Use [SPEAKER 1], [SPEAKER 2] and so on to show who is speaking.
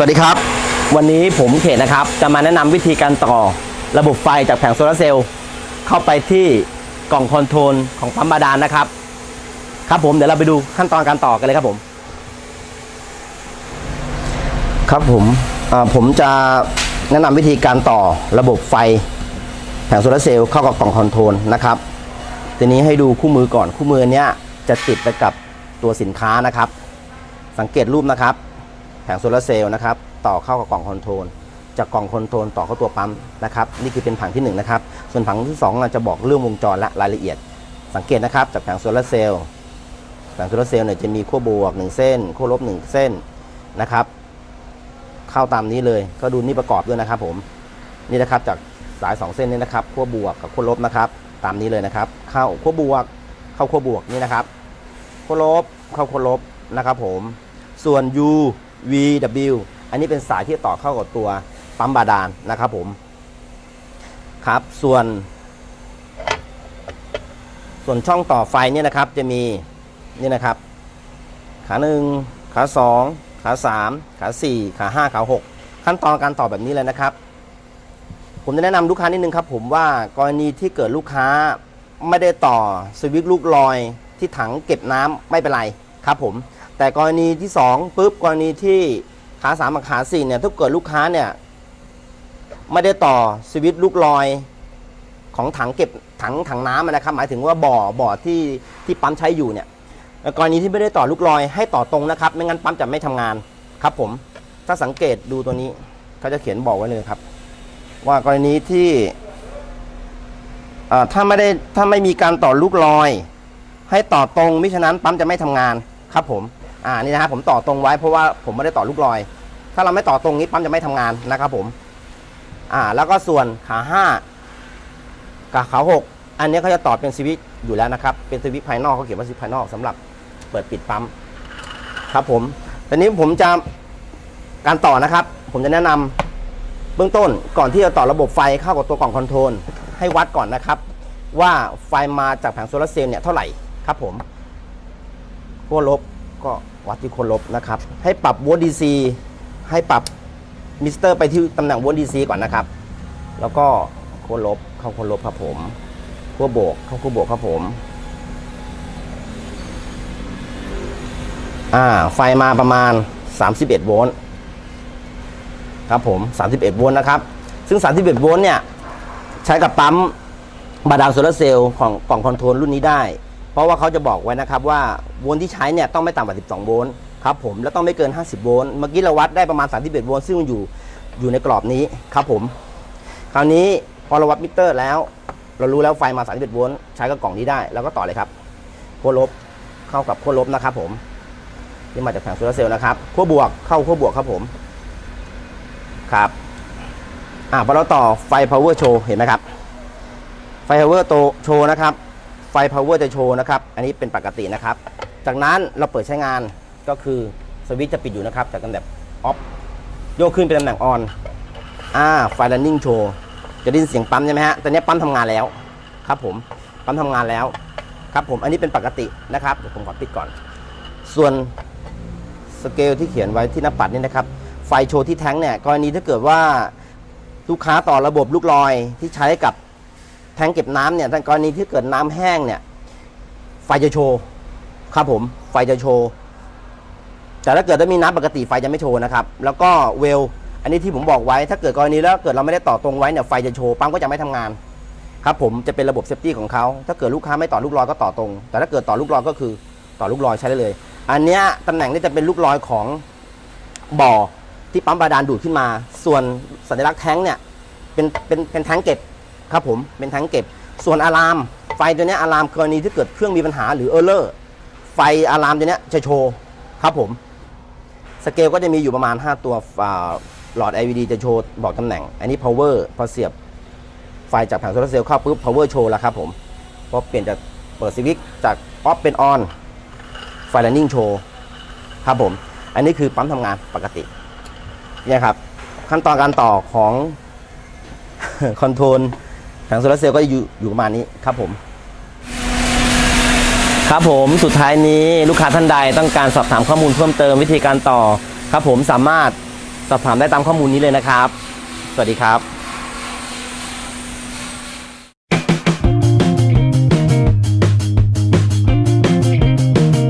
[SPEAKER 1] สวัสดีครับ วันนี้ผมเขตนะครับ จะมาแนะนำวิธีการต่อระบบไฟจากแผงโซลาร์เซลล์เข้าไปที่กล่องคอนโทรลของปั๊มบาดาลนะครับ ครับผมเดี๋ยวเราไปดูขั้นตอนการต่อกันเลยครับผม ครับผมผมจะแนะนำวิธีการต่อระบบไฟแผงโซลาร์เซลล์เข้ากับกล่องคอนโทรลนะครับทีนี้ให้ดูคู่มือก่อนคู่มือเนี้ยจะติดไปกับตัวสินค้านะครับ สังเกตรูปนะครับ งโซลาร์เซลล์นะครับต่อเข้ากับกล่องคอนโทรลจากกล่องคอนโทรลต่อเข้าตัวปั๊มนะครับนี่คือเป็นผังที่1นงนะครับส่วนผังที่2เราจะบอกเรื่องวงจรและรายละเอียด สังเกตนะครับจากแผงโซลาร์เซลล์แผงโซลาร์เซลล์เนี่ยจะมีขั้วบวก 1 เส้นขั้วลบ 1 เส้นนะครับ เข้าตามนี้เลยก็ดูนี่ประกอบด้วยนะครับผมนี่นะครับจากสาย 2 เส้นนี้นะครับขั้วบวกกับขั้วลบนะครับตามนี้เลยนะครับ เข้าขั้วบวก เข้าขั้วบวกนี่นะครับขั้วลบเข้าขั้วลบนะครับผมส่วน U V W อันนี้เป็นสายที่ต่อเข้ากับตัวปั๊มบาดาลนะครับผม ครับ ส่วน ส่วนช่องต่อไฟเนี่ยนะครับจะมีนี่นะครับ ขาหนึ่งขาสองขาสามขาสี่ขาห้าขาหกขั้นตอนการต่อแบบนี้เลยนะครับ ผมจะแนะนำลูกค้านิดนึงครับ ผมว่ากรณีที่เกิดลูกค้าไม่ได้ต่อสวิตช์ลูกลอยที่ถังเก็บน้ำไม่เป็นไรครับผม แต่กรณีที่2ปุ๊บกรณีที่ขา3กับขา4เนี่ยถ้าเกิดลูกค้าเนี่ยไม่ได้ต่อสวิตช์ลูกลอยของถังเก็บถังถังน้ำนะครับ หมายถึงว่าบ่อบ่อที่ที่ปั๊มใช้อยู่เนี่ยกรณีที่ไม่ได้ต่อลูกลอยให้ต่อตรงนะครับ ไม่งั้นปั๊มจะไม่ทำงานครับผมถ้าสังเกตดูตัวนี้เขาจะเขียนบอกไว้เลยครับ ว่ากรณีที่อ่าถ้าไม่ได้ถ้าไม่มีการต่อลูกลอย ให้ต่อตรงมิฉะนั้นปั๊มจะไม่ทำงานครับผม อ่านี่นะครับผมต่อตรงไว้เพราะว่าผมไม่ได้ต่อลูกลอย ถ้าเราไม่ต่อตรงนี้ปั๊มจะไม่ทำงานนะครับผมอ่าแล้วก็ส่วนขาห้ากับขาหกอันนี้เขาจะต่อเป็นสวิตช์อยู่แล้วนะครับ เป็นสวิตช์ภายนอกเขาเขียนว่าสวิตช์ภายนอกสำหรับเปิดปิดปั๊มครับผมตอนนี้ผมจะการต่อนะครับ ผมจะแนะนำเบื้องต้นก่อนที่จะต่อระบบไฟเข้ากับตัวกล่องคอนโทรลให้วัดก่อนนะครับ ว่าไฟมาจากแผงโซลาร์เซลล์เนี่ยเท่าไหร่ครับผมขั้วลบก็ วัดที่ขั้วลบนะครับ ให้ปรับโวลต์ดีซีให้ปรับมิสเตอร์ไปที่ตำแหน่งโวลต์ดีซีก่อนนะครับ แล้วก็ขั้วลบเข้าขั้วลบครับผมขั้วบกเข้าขั้วบกครับผมอ่าไฟมาประมาณ 31 โวลต์ครับผม 31 โวลต์นะครับ ซึ่ง 31 โวลต์เนี่ย ใช้กับปั๊มบาดาลโซลาร์เซลล์ของกล่องคอนโทรลรุ่นนี้ได้ ราะว่าเขาจะบอกไว้นะครับว่าโวลต์ที่ใช้เนี่ยต้องไม่ต่ำกว่า 12 โวลต์ครับผมแล้วต้องไม่เกิน 50 โวลต์เมื่อกี้เราวัดได้ประมาณ 31 โวลต์ซึ่งมันอยู่อยู่ในกรอบนี้ครับผม คราวนี้พอเราวัดมิเตอร์แล้ว เรารู้แล้วไฟมา 31 โวลต์ใช้กับกล่องนี้ได้แล้วก็ต่อเลยครับขั้วลบเข้ากับขั้วลบนะครับผมที่มาจากแผงโซลาร์เซลล์นะครับขั้วบวกเข้าขั้วบวกครับผมครับอ่าพอเราต่อไฟ power show เห็นไหมครับไฟ power โตโชว์นะครับ ไฟ power จะโชว์นะครับ อันนี้เป็นปกตินะครับ จากนั้นเราเปิดใช้งานก็คือสวิตช์จะปิดอยู่นะครับ จากตำแหน่ง off โยกขึ้นเป็นตำแหน่ง on อ่าไฟ running show จะได้ยินเสียงปั๊มใช่ไหมฮะตอนนี้ปั๊มทำงานแล้วครับผมปั๊มทำงานแล้วครับผมอันนี้เป็นปกตินะครับเดี๋ยวผมขอปิดก่อน ส่วนสเกลที่เขียนไว้ที่หน้าปัดนี่นะครับ ไฟโชว์ที่แท้งเนี่ยกรณีถ้าเกิดว่าลูกค้าต่อระบบลูกลอยที่ใช้กับ แทงเก็บน้ำเนี่ยถ้ากรณีที่เกิดน้ำแห้งเนี่ย ไฟจะโชว์ครับผม ไฟจะโชว์ แต่ถ้าเกิดว่ามีน้ำปกติไฟจะไม่โชว์นะครับ แล้วก็เวล อันนี้ที่ผมบอกไว้ ถ้าเกิดกรณีแล้วเกิดเราไม่ได้ต่อตรงไว้เนี่ยไฟจะโชว์ปั๊มก็จะไม่ทำงาน ครับผมจะเป็นระบบเซฟตี้ของเขาถ้าเกิดลูกค้าไม่ต่อลูกลอยก็ต่อตรง แต่ถ้าเกิดต่อลูกลอยก็คือต่อลูกลอยใช้ได้เลย อันเนี้ยตำแหน่งนี้จะเป็นลูกลอยของบ่อที่ปั๊มบาดาลดูดขึ้นมา ส่วนสัญลักษณ์แท้งเนี่ยเป็นเป็นเป็นแท้งเก็บ ครับผมเป็นแท้งเก็บ ส่วนอะลาม ไฟตัวนี้อะลามกรณีที่เกิดเครื่องมีปัญหาหรือเออร์เลอร์ไฟอะลามตัวเนี้ยจะโชว์ครับผม สเกลก็จะมีอยู่ประมาณ 5 ตัวหลอด LED จะโชว์บอกตำแหน่ง อันนี้ power พอเสียบไฟจากแผงโซลาร์เซลล์เข้าปุ๊บ power โชว์แล้วครับผมพอเปลี่ยนจากเปิดสวิตช์จาก off เป็น on ไฟ running show ครับผม อันนี้คือปั๊มทำงานปกติเนี่ยครับ ขั้นตอนการต่อของคอนโทรล แผงโซลาร์เซลล์ก็อยู่อยู่ประมาณนี้ครับผม ครับผมสุดท้ายนี้ลูกค้าท่านใดต้องการสอบถามข้อมูลเพิ่มเติมวิธีการต่อ ครับผมสามารถสอบถามได้ตามข้อมูลนี้เลยนะครับ สวัสดีครับ